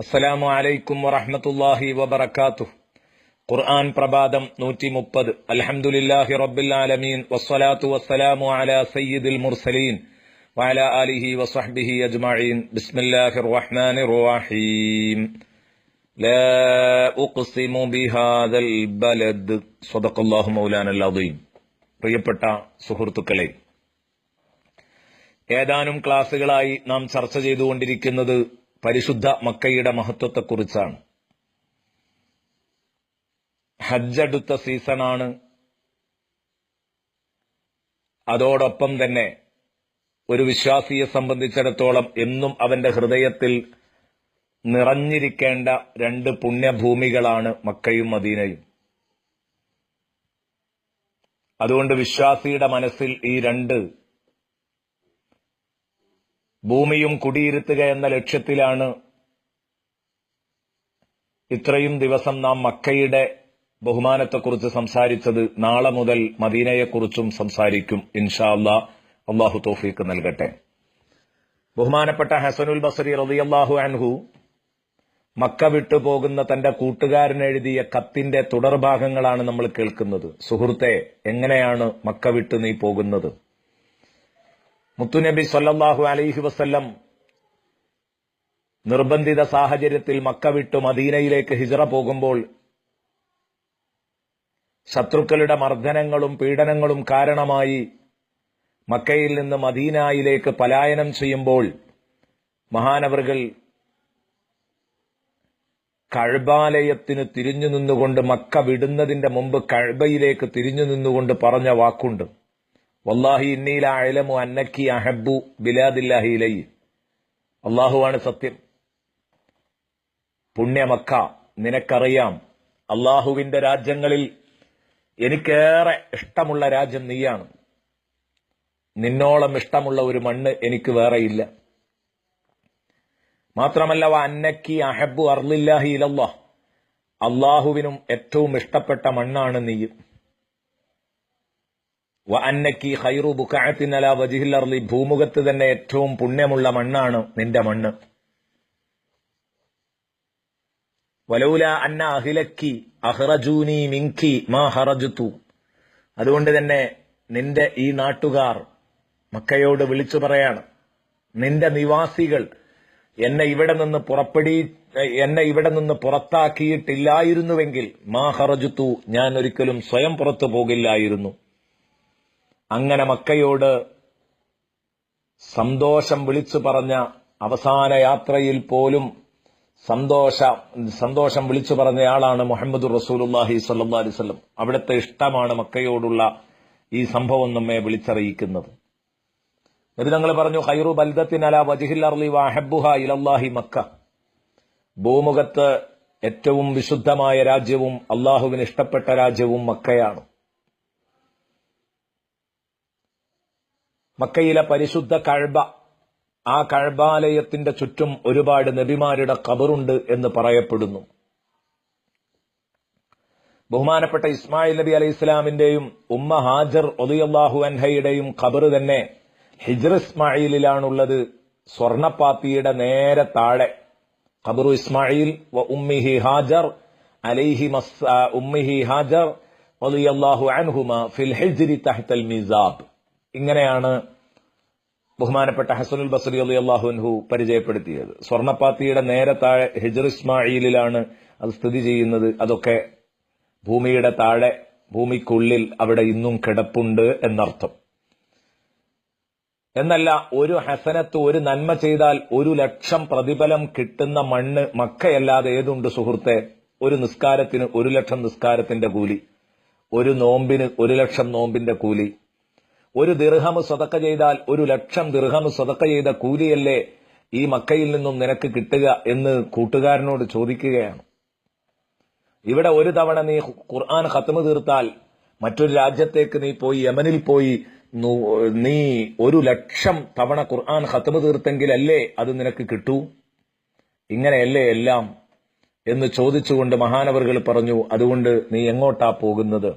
അസ്സലാമു അലൈക്കും വറഹ്മത്തുള്ളാഹി വബറകാതുഹു ഖുർആൻ പ്രഭാതം നൂറ്റി മുപ്പത് അൽഹംദുലില്ലാഹി റബ്ബിൽ ആലമീൻ വസ്സലാത്തു വസ്സലാമു അലാ സയ്യിദിൽ മുർസലീൻ وعلى آله وصحبه أجمعين بسم الله الرحمن الرحيم لا أقسم بهذا البلد صدق الله مولانا العظيم പ്രിയപ്പെട്ട സുഹൃത്തുക്കളെ ഏതാനും ക്ലാസ്സുകളായി നാം ചർച്ച ചെയ്തുകൊണ്ടിരിക്കുന്നത് പരിശുദ്ധ മക്കയുടെ മഹത്വത്തെക്കുറിച്ചാണ്. ഹജ്ജ് അടുത്ത സീസണാണ്. അതോടൊപ്പം തന്നെ ഒരു വിശ്വാസിയെ സംബന്ധിച്ചിടത്തോളം എന്നും അവന്റെ ഹൃദയത്തിൽ നിറഞ്ഞിരിക്കേണ്ട രണ്ട് പുണ്യഭൂമികളാണ് മക്കയും മദീനയും. അതുകൊണ്ട് വിശ്വാസിയുടെ മനസ്സിൽ ഈ രണ്ട് ഭൂമിയും കുടിയിരുത്തുക എന്ന ലക്ഷ്യത്തിലാണ് ഇത്രയും ദിവസം നാം മക്കയുടെ ബഹുമാനത്തെക്കുറിച്ച് സംസാരിച്ചത്. നാളെ മുതൽ മദീനയെക്കുറിച്ചും സംസാരിക്കും. ഇൻഷാ അല്ലാ അള്ളാഹു തോഫീക്ക് നൽകട്ടെ. ബഹുമാനപ്പെട്ട ഹസനുൽ ബസരി റളിയല്ലാഹു അൻഹു മക്ക വിട്ടു പോകുന്ന തന്റെ കൂട്ടുകാരൻ എഴുതിയ കത്തിന്റെ തുടർഭാഗങ്ങളാണ് നമ്മൾ കേൾക്കുന്നത്. സുഹൃത്തെ എങ്ങനെയാണ് മക്ക വിട്ട് നീ പോകുന്നത്? മുത്തുനബി സല്ലല്ലാഹു അലൈഹി വസ്ല്ലം നിർബന്ധിത സാഹചര്യത്തിൽ മക്ക വിട്ടു മദീനയിലേക്ക് ഹിജറ പോകുമ്പോൾ ശത്രുക്കളുടെ മർദ്ദനങ്ങളും പീഡനങ്ങളും കാരണമായി മക്കയിൽ നിന്ന് മദീനായിലേക്ക് പലായനം ചെയ്യുമ്പോൾ മഹാനവറുകൾ കഴബാലയത്തിന് തിരിഞ്ഞു നിന്നുകൊണ്ട് മക്ക വിടുന്നതിന്റെ മുമ്പ് കഴബയിലേക്ക് തിരിഞ്ഞു നിന്നുകൊണ്ട് പറഞ്ഞ വാക്കുണ്ട്. വല്ലാഹി ഇന്നീല അഴലമു അന്നക്കി അഹബു ബിലാദില്ലാഹി ഇലൈ. അള്ളാഹുവാണ് സത്യം. പുണ്യമക്ക നിനക്കറിയാം. അള്ളാഹുവിന്റെ രാജ്യങ്ങളിൽ എനിക്കേറെ ഇഷ്ടമുള്ള രാജ്യം നീയാണ്. നിന്നോളം ഇഷ്ടമുള്ള ഒരു മണ്ണ് എനിക്ക് വേറെയില്ല മാത്രമല്ല അന്നക്കി അഹബു അർലില്ലാഹി ഇലല്ലാ അള്ളാഹുവിനും ഏറ്റവും ഇഷ്ടപ്പെട്ട മണ്ണാണ് നീ വ അന്നക്കി ഹൈറു ബുക്കാത്തിനല വജിഹിൽ അർളി. ഭൂമുഖത്ത് തന്നെ ഏറ്റവും പുണ്യമുള്ള മണ്ണാണ് നിന്റെ മണ്ണ്. വലൗല അന്ന അഹിലക്കി അഹ്റജൂനി മിങ്കി മാ ഹറജുത്തു അതുകൊണ്ട് തന്നെ നിന്റെ ഈ നാട്ടുകാർ മക്കയോട് വിളിച്ചു പറയാണ് നിന്റെ നിവാസികൾ എന്നെ ഇവിടെ നിന്ന് പുറപ്പെടി എന്നെ ഇവിടെ നിന്ന് പുറത്താക്കിയിട്ടില്ലായിരുന്നുവെങ്കിൽ മാ ഹറജുത്തു ഞാൻ ഒരിക്കലും സ്വയം പുറത്തു പോകില്ലായിരുന്നു. അങ്ങനെ മക്കയോട് സന്തോഷം വിളിച്ചു പറഞ്ഞ അവസാന യാത്രയിൽ പോലും സന്തോഷ സന്തോഷം വിളിച്ചു പറഞ്ഞയാളാണ് മുഹമ്മദ് റസൂലുല്ലാഹി സല്ലാ അലിസ്ലം അവിടുത്തെ ഇഷ്ടമാണ് മക്കയോടുള്ള ഈ സംഭവം നമ്മെ വിളിച്ചറിയിക്കുന്നത്. ഞങ്ങൾ പറഞ്ഞു ഹൈറു അല വജിഹിൽ അർലി വാഹബുഹ ഇലല്ലാഹി മക്ക. ഭൂമുഖത്ത് ഏറ്റവും വിശുദ്ധമായ രാജ്യവും അള്ളാഹുവിന് ഇഷ്ടപ്പെട്ട രാജ്യവും മക്കയാണ്. മക്കയിലെ പരിശുദ്ധ കഴബ. ആ കഴബാലയത്തിന്റെ ചുറ്റും ഒരുപാട് നബിമാരുടെ കബറുണ്ട് എന്ന് പറയപ്പെടുന്നു. ബഹുമാനപ്പെട്ട ഇസ്മായിൽ നബി അലൈഹി ഇസ്ലാമിന്റെയും ഉമ്മ ഹാജർ ഒലിയല്ലാഹു അൻഹയുടെയും ഖബർ തന്നെ ഹിജർ ഇസ്മായിലിലാണുള്ളത് സ്വർണപ്പാപ്പിയുടെ നേരെ താഴെ. ഖബറു ഇസ്മായിൽ വ ഉമ്മിഹി ഹാജർ അലൈഹി ഉമ്മിഹി ഹാജർ ഒലിയല്ലാഹു അൻഹുമ ഫിൽ ഹിജ്രി തഹ്തൽ മിസാബ്. ഇങ്ങനെയാണ് ബഹുമാനപ്പെട്ട ഹസനുൽ ബസറി അലി അള്ളാഹുൻഹു പരിചയപ്പെടുത്തിയത്. സ്വർണപ്പാത്തിയുടെ നേരെ താഴെ ഹിജർ ഇസ്മായിലിലാണ് അത് സ്ഥിതി ചെയ്യുന്നത്. അതൊക്കെ ഭൂമിയുടെ താഴെ ഭൂമിക്കുള്ളിൽ അവിടെ ഇന്നും കിടപ്പുണ്ട് എന്നർത്ഥം. എന്നല്ല ഒരു ഹസനത്ത് ഒരു നന്മ ചെയ്താൽ ഒരു ലക്ഷം പ്രതിഫലം കിട്ടുന്ന മണ്ണ് മക്കയല്ലാതെ ഏതുണ്ട് സുഹൃത്തെ? ഒരു നിസ്കാരത്തിന് ഒരു ലക്ഷം നിസ്കാരത്തിന്റെ കൂലി. ഒരു നോമ്പിന് ഒരു ലക്ഷം നോമ്പിന്റെ കൂലി. ഒരു ദിർഹമ് സ്വതക്ക ചെയ്താൽ ഒരു ലക്ഷം ദിർഹമ് സ്വതക്ക ചെയ്ത കൂലിയല്ലേ ഈ മക്കയിൽ നിന്നും നിനക്ക് കിട്ടുക എന്ന് കൂട്ടുകാരനോട് ചോദിക്കുകയാണ്. ഇവിടെ ഒരു തവണ നീ ഖുർആൻ ഖത്മ് തീർത്താൽ മറ്റൊരു രാജ്യത്തേക്ക് നീ പോയി യമനിൽ പോയി നീ ഒരു ലക്ഷം തവണ ഖുർആൻ ഖത്മ് തീർത്തെങ്കിലല്ലേ അത് നിനക്ക് കിട്ടൂ? ഇങ്ങനെയല്ലേ എല്ലാം? എന്ന് ചോദിച്ചുകൊണ്ട് മഹാനവറുകൾ പറഞ്ഞു അതുകൊണ്ട് നീ എങ്ങോട്ടാ പോകുന്നത്?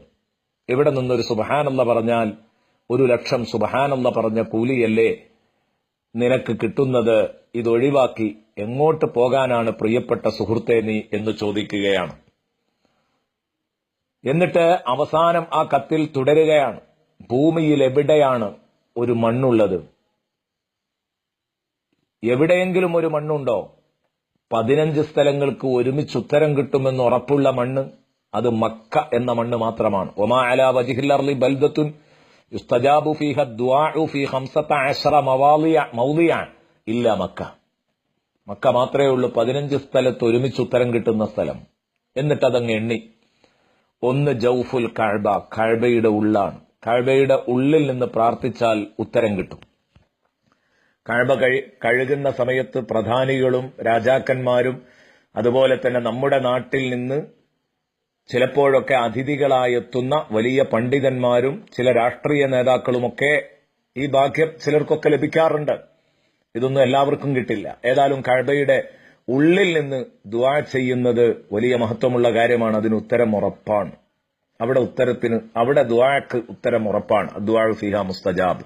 ഇവിടെ നിന്നൊരു സുബഹാനല്ല പറഞ്ഞാൽ ഒരു ലക്ഷം സുബഹാനെന്ന് പറഞ്ഞ കൂലിയല്ലേ നിനക്ക് കിട്ടുന്നത് ഇതൊഴിവാക്കി എങ്ങോട്ട് പോകാനാണ് പ്രിയപ്പെട്ട സുഹൃത്തെ നീ എന്ന് ചോദിക്കുകയാണ്. എന്നിട്ട് അവസാനം ആ കത്തിൽ തുടരുകയാണ്. ഭൂമിയിൽ എവിടെയാണ് ഒരു മണ്ണുള്ളത്? എവിടെയെങ്കിലും ഒരു മണ്ണുണ്ടോ? പതിനഞ്ച് സ്ഥലങ്ങൾക്ക് ഒരുമിച്ച് ഉത്തരം കിട്ടുമെന്ന് ഉറപ്പുള്ള മണ്ണ് അത് മക്ക എന്ന മണ്ണ് മാത്രമാണ്. ഒമാ അല അർളി ബൽദത്തുൻ യുസ്തജാബു ഫീഹ ദുആഉ ഫീ ഹംസത്ത അഷറ മവാലിയ മൗലിയ ഇല്ല മക്ക. മക്ക മാത്രമേ ഉള്ളൂ പതിനഞ്ച് സ്ഥലത്ത് ഒരുമിച്ച് ഉത്തരം കിട്ടുന്ന സ്ഥലം. എന്നിട്ട് അതങ്ങ് എണ്ണി. ഒന്ന് ജൗഫുൽ കഴബ കഴബയുടെ ഉള്ളാണ്. കഴബയുടെ ഉള്ളിൽ നിന്ന് പ്രാർത്ഥിച്ചാൽ ഉത്തരം കിട്ടും. കഴബ കഴി കഴുകുന്ന സമയത്ത് പ്രധാനികളും രാജാക്കന്മാരും അതുപോലെ തന്നെ നമ്മുടെ നാട്ടിൽ നിന്ന് ചിലപ്പോഴൊക്കെ അതിഥികളായെത്തുന്ന വലിയ പണ്ഡിതന്മാരും ചില രാഷ്ട്രീയ നേതാക്കളുമൊക്കെ ഈ ഭാഗ്യം ചിലർക്കൊക്കെ ലഭിക്കാറുണ്ട്. ഇതൊന്നും എല്ലാവർക്കും കിട്ടില്ല. ഏതായാലും കഴബയുടെ ഉള്ളിൽ നിന്ന് ദുആ ചെയ്യുന്നത് വലിയ മഹത്വമുള്ള കാര്യമാണ്. അതിന് ഉത്തരം ഉറപ്പാണ്. അവിടെ ഉത്തരത്തിന് അവിടെ ദുആക്ക് ഉത്തരം ഉറപ്പാണ്. ദുആ ഫിഹ മുസ്തജാബ്.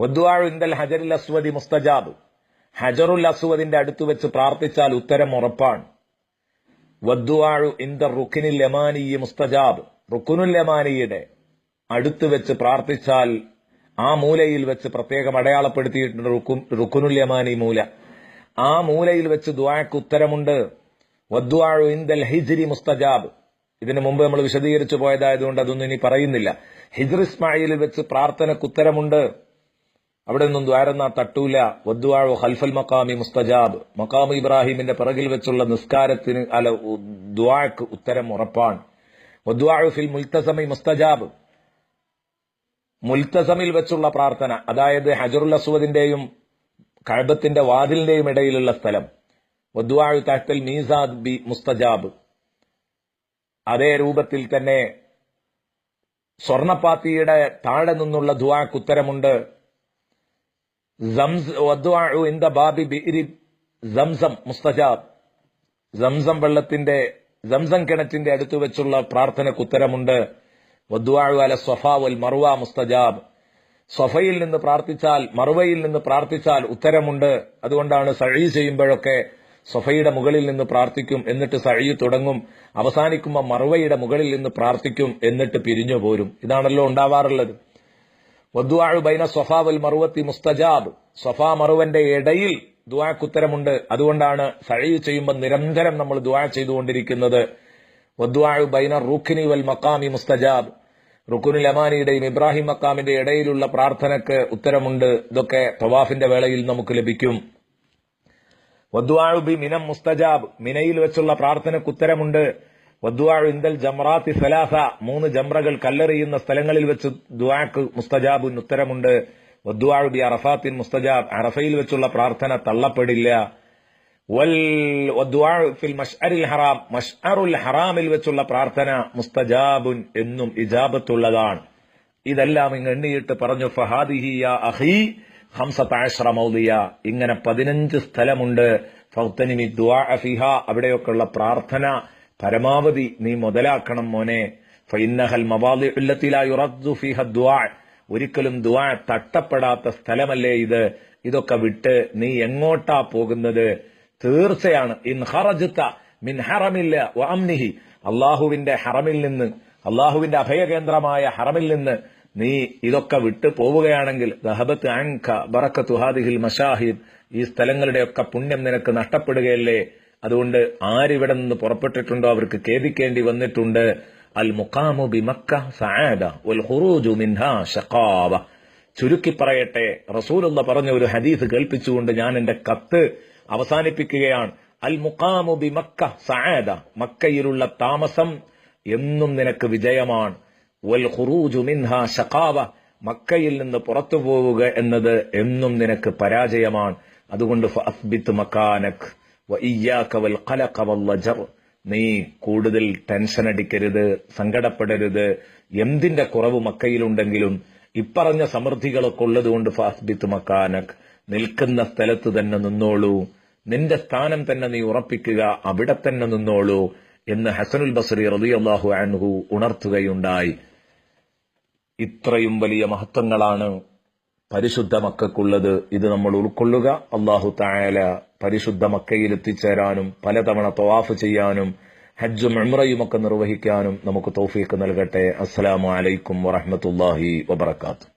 വദ്ദുആഉ ഇന്ദൽ ഹജറുൽ അസ്വദി മുസ്തജാബ്. ഹജറുൽ അസ്വദിന്റെ അടുത്ത് വെച്ച് പ്രാർത്ഥിച്ചാൽ ഉത്തരം ഉറപ്പാണ്. യമാനി മുസ്തജാബ്. റുക്കുനുൽ അടുത്ത് വെച്ച് പ്രാർത്ഥിച്ചാൽ ആ മൂലയിൽ വെച്ച് പ്രത്യേകം അടയാളപ്പെടുത്തിയിട്ടുണ്ട് റുക്കും റുക്കുനുൽ യമാനി മൂല. ആ മൂലയിൽ വെച്ച് ദുആക്ക് ഉത്തരമുണ്ട്. വദ്ദുആഉ ഇന്ദൽ ഹിജിരി മുസ്തജാബ്. ഇതിനു മുമ്പ് നമ്മൾ വിശദീകരിച്ചു പോയതായതുകൊണ്ട് അതൊന്നും ഇനി പറയുന്നില്ല. ഹിജ്ർ വെച്ച് പ്രാർത്ഥനക്ക് ഉത്തരമുണ്ട്. അവിടെ നിന്നും ദ്വാരന്ന തട്ടൂല വദ്വാഴോ ഹൽഫൽ മക്കാമി മുസ്തജാബ് മക്കാമ് ഇബ്രാഹിമിന്റെ പിറകിൽ വെച്ചുള്ള നിസ്കാരത്തിന് അല്ല ദ്വാക്ക് ഉത്തരം ഉറപ്പാണ്. വദ്വാഴു ഫിൽ മുൽത്തസമി മുസ്തജാബ്. മുൽത്തസമിൽ വെച്ചുള്ള പ്രാർത്ഥന അതായത് ഹജറുൽ അസ്വദിന്റെയും കഴബത്തിന്റെ വാതിലിന്റെയും ഇടയിലുള്ള സ്ഥലം. വദ്വാഴു തഹത്തൽ മീസാദ് ബി മുസ്തജാബ്. അതേ രൂപത്തിൽ തന്നെ സ്വർണപ്പാത്തിയുടെ താഴെ നിന്നുള്ള ദുവാക്ക് ഉത്തരമുണ്ട്. സംസം മുസ്തജാബ്. വെള്ളത്തിന്റെ സംസം കിണറ്റിന്റെ അടുത്ത് വെച്ചുള്ള പ്രാർത്ഥനക്ക് ഉത്തരമുണ്ട്. വദ്വാഴു അല സ്വഫ വൽ മുസ്തജാബ്. സ്വഫയിൽ നിന്ന് പ്രാർത്ഥിച്ചാൽ മറുവയിൽ നിന്ന് പ്രാർത്ഥിച്ചാൽ ഉത്തരമുണ്ട്. അതുകൊണ്ടാണ് സഴി ചെയ്യുമ്പോഴൊക്കെ സ്വഫയുടെ മുകളിൽ നിന്ന് പ്രാർത്ഥിക്കും എന്നിട്ട് സഴി തുടങ്ങും. അവസാനിക്കുമ്പോൾ മറുവയുടെ മുകളിൽ നിന്ന് പ്രാർത്ഥിക്കും എന്നിട്ട് പിരിഞ്ഞു പോരും. ഇതാണല്ലോ ഉണ്ടാവാറുള്ളത്. വദ്വാഴു ബൈന സ്വഫാ വൽ മറുവത്തി മുസ്തജാബ്. സ്വഫാ മറുവന്റെ ഇടയിൽ ദുവാക്കുത്തരമുണ്ട് അതുകൊണ്ടാണ് സഴി ചെയ്യുമ്പോൾ നിരന്തരം നമ്മൾ ദുവാ ചെയ്തുകൊണ്ടിരിക്കുന്നത്. വദ്വാഴു ബൈന റുഖിനി വൽ മക്കാമി മുസ്തജാബ്. റുക്കുനുൽ അമാനിയുടെയും ഇബ്രാഹിം മക്കാമിന്റെ ഇടയിലുള്ള പ്രാർത്ഥനക്ക് ഉത്തരമുണ്ട്. ഇതൊക്കെ തവാഫിന്റെ വേളയിൽ നമുക്ക് ലഭിക്കും. വദ്വാഴു ബി മിനം മുസ്തജാബ്. മിനയിൽ വെച്ചുള്ള പ്രാർത്ഥനക്ക് ഉത്തരമുണ്ട്. വദ്വാഴു ഇന്ദൽ ജംറാത്തി സലാസ. മൂന്ന് ജംറകൾ കല്ലെറിയുന്ന സ്ഥലങ്ങളിൽ വെച്ച് ദുആക്ക് മുസ്തജാബുൻ ഉത്തരമുണ്ട്. വദ്വാഴു ബി അറഫാത്തിൻ മുസ്തജാബ്. അറഫയിൽ വെച്ചുള്ള പ്രാർത്ഥന തള്ളപ്പെടില്ല. വൽ ഫിൽ മഷ്അരിൽ ഹറാം. മഷ്അറുൽ ഹറാമിൽ വെച്ചുള്ള പ്രാർത്ഥന മുസ്തജാബുൻ എന്നും ഇജാബത്തുള്ളതാണ്. ഇതെല്ലാം ഇങ്ങ് എണ്ണിയിട്ട് പറഞ്ഞു ഫഹാദിഹിയ അഹി ഹംസത്താശ്ര മൗലിയ ഇങ്ങനെ പതിനഞ്ച് സ്ഥലമുണ്ട്. ഫൗത്തനിമി ദുആ അഫിഹ അവിടെയൊക്കെയുള്ള പ്രാർത്ഥന പരമാവധി നീ മുതലാക്കണം മോനെ. ഫൈന്നഹൽ ഒരിക്കലും ദുആ തട്ടപ്പെടാത്ത സ്ഥലമല്ലേ ഇത്. ഇതൊക്കെ വിട്ട് നീ എങ്ങോട്ടാ പോകുന്നത്? തീർച്ചയാണ്. ഇൻ ഹറജത്ത മിൻ ഹറമില്ല വഅംനിഹി അള്ളാഹുവിന്റെ ഹറമിൽ നിന്ന് അള്ളാഹുവിന്റെ അഭയകേന്ദ്രമായ ഹറമിൽ നിന്ന് നീ ഇതൊക്കെ വിട്ട് പോവുകയാണെങ്കിൽ ദഹബത്ത് അങ്ക ബറക്കത്തു ഹാദിഹിൽ മഷാഹിദ് ഈ സ്ഥലങ്ങളുടെയൊക്കെ പുണ്യം നിനക്ക് നഷ്ടപ്പെടുകയല്ലേ? അതുകൊണ്ട് ആരിവിടെ നിന്ന് പുറപ്പെട്ടിട്ടുണ്ടോ അവർക്ക് ഖേദിക്കേണ്ടി വന്നിട്ടുണ്ട്. അൽ മുഖാമു ബി മക്ക വൽ ഖുറൂജു മിൻഹാ ചുരുക്കി പറയട്ടെ റസൂലുള്ള പറഞ്ഞ ഒരു ഹദീസ് കേൾപ്പിച്ചുകൊണ്ട് ഞാൻ എന്റെ കത്ത് അവസാനിപ്പിക്കുകയാണ്. അൽ മുഖാമു ബി മക്ക സആദ മക്കയിലുള്ള താമസം എന്നും നിനക്ക് വിജയമാണ്. വൽ ഖുറൂജു മിൻഹാ മക്കയിൽ നിന്ന് പുറത്തു പോവുക എന്നത് എന്നും നിനക്ക് പരാജയമാണ്. അതുകൊണ്ട് ഫഅസ്ബിത് മക്കാനക് നീ കൂടുതൽ ടെൻഷൻ അടിക്കരുത് സങ്കടപ്പെടരുത്. എന്തിന്റെ കുറവ് മക്കയിലുണ്ടെങ്കിലും ഇപ്പറഞ്ഞ സമൃദ്ധികളൊക്കെ ഉള്ളതുകൊണ്ട് ഫാസ്ബിത്ത് മക്കാനക്. നിൽക്കുന്ന സ്ഥലത്ത് തന്നെ നിന്നോളൂ. നിന്റെ സ്ഥാനം തന്നെ നീ ഉറപ്പിക്കുക അവിടെ തന്നെ നിന്നോളൂ എന്ന് ഹസനുൽ ബസറി റളിയല്ലാഹു അൻഹു ഉണർത്തുകയുണ്ടായി. ഇത്രയും വലിയ മഹത്വങ്ങളാണ് പരിശുദ്ധ മക്കൾക്കുള്ളത് ഇത് നമ്മൾ ഉൾക്കൊള്ളുക. അള്ളാഹു തായാല പരിശുദ്ധ മക്കയിൽ എത്തിച്ചേരാനും പലതവണ തവാഫ് ചെയ്യാനും ഹജ്ജും ഉംറയുമൊക്കെ നിർവഹിക്കാനും നമുക്ക് തോഫീക്ക് നൽകട്ടെ. അസ്സലാമു അലൈക്കും വറഹമത്തല്ലാഹി വബറകാതുഹു.